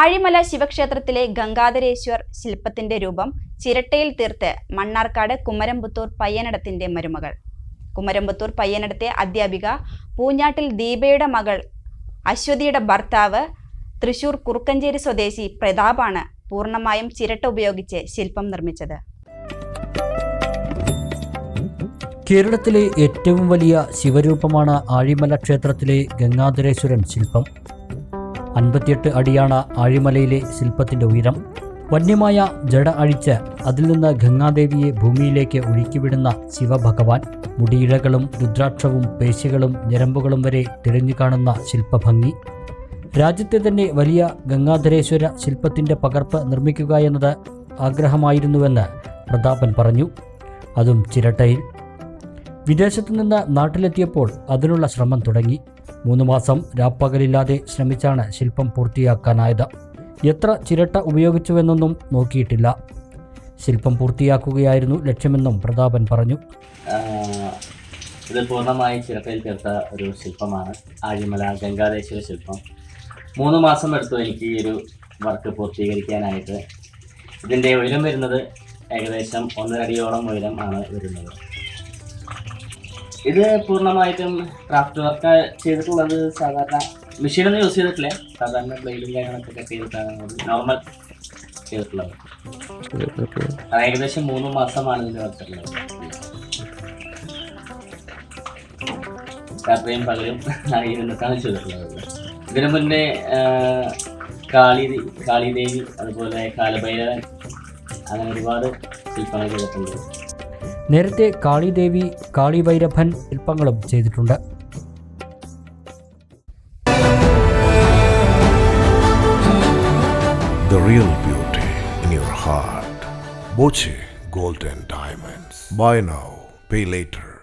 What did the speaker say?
ആഴിമല ശിവക്ഷേത്രത്തിലെ ഗംഗാധരേശ്വർ ശില്പത്തിന്റെ രൂപം ചിരട്ടയിൽ തീർത്ത് മണ്ണാർക്കാട് കുമരമ്പത്തൂർ പയ്യനടത്തിന്റെ മരുമകൾ. കുമരമ്പത്തൂർ പയ്യനടത്തെ അധ്യാപിക പൂഞ്ഞാട്ടിൽ ദീപയുടെ മകൾ അശ്വതിയുടെ ഭർത്താവ് തൃശൂർ കുറുക്കഞ്ചേരി സ്വദേശി പ്രതാപാണ് പൂർണമായും ചിരട്ട ഉപയോഗിച്ച് ശില്പം നിർമ്മിച്ചത്. കേരളത്തിലെ ഏറ്റവും വലിയ ശിവരൂപമാണ് ആഴിമല ക്ഷേത്രത്തിലെ ഗംഗാധരേശ്വരൻ ശില്പം. അൻപത്തിയെട്ട് അടിയാണ് ആഴിമലയിലെ ശില്പത്തിന്റെ ഉയരം. വന്യമായ ജട അഴിച്ച് അതിൽ നിന്ന് ഗംഗാദേവിയെ ഭൂമിയിലേക്ക് ഒഴുക്കിവിടുന്ന ശിവഭഗവാൻ മുടിയിഴകളും രുദ്രാക്ഷവും പേശികളും ഞരമ്പുകളും വരെ തിരഞ്ഞു കാണുന്ന ശില്പഭംഗി. രാജ്യത്തെ തന്നെ വലിയ ഗംഗാധരേശ്വര ശില്പത്തിന്റെ പകർപ്പ് നിർമ്മിക്കുക എന്നത് ആഗ്രഹമായിരുന്നുവെന്ന് പ്രതാപൻ പറഞ്ഞു. അതും ചിരട്ടയിൽ. വിദേശത്തു നിന്ന് നാട്ടിലെത്തിയപ്പോൾ അതിനുള്ള ശ്രമം തുടങ്ങി. മൂന്ന് മാസം രാപ്പകലില്ലാതെ ശ്രമിച്ചാണ് ശില്പം പൂർത്തിയാക്കാനായത്. എത്ര ചിരട്ട ഉപയോഗിച്ചുവെന്നൊന്നും നോക്കിയിട്ടില്ല. ശില്പം പൂർത്തിയാക്കുകയായിരുന്നു ലക്ഷ്യമെന്നും പ്രതാപൻ പറഞ്ഞു. ഇത് പൂർണമായി ചിരട്ടയിൽ ചേർത്ത ഒരു ശില്പമാണ് ആഴിമല ഗംഗാദേശ്വര ശില്പം. മൂന്ന് മാസം എടുത്തു എനിക്ക് ഈ ഒരു വർക്ക് പൂർത്തീകരിക്കാനായിട്ട്. ഇതിന്റെ ഉയരം വരുന്നത് ഏകദേശം ഒന്നരടിയോളം ഉയരം ആണ് വരുന്നത്. ഇത് പൂർണമായിട്ടും ക്രാഫ്റ്റ് വർക്ക് ചെയ്തിട്ടുള്ളത് സാധാരണ മെഷീനൊന്നും യൂസ് ചെയ്തിട്ടില്ല. സാധാരണ ബ്ലേഡും കാര്യങ്ങളൊക്കെ ചെയ്തിട്ടാണ് നോർമൽ ചെയ്തിട്ടുള്ളത്. ഏകദേശം മൂന്ന് മാസമാണ് ഇതിന്റെ വർക്കുള്ളത് രാത്രിയും പകലും ഇരുന്നിട്ടാണ് ചെയ്തിട്ടുള്ളത്. ഇതിനു മുന്നേ കാളി കാളിദേവി അതുപോലെ കാലഭൈരവൻ അങ്ങനെ ഒരുപാട് ശില്പങ്ങൾ ചെയ്തിട്ടുണ്ട്. നേരത്തെ കാളിദേവി കാളിവൈരഭൻ ശില്പങ്ങളും ചെയ്തിട്ടുണ്ട് The real beauty in your heart. Boche Golden Diamonds. Buy now, pay later.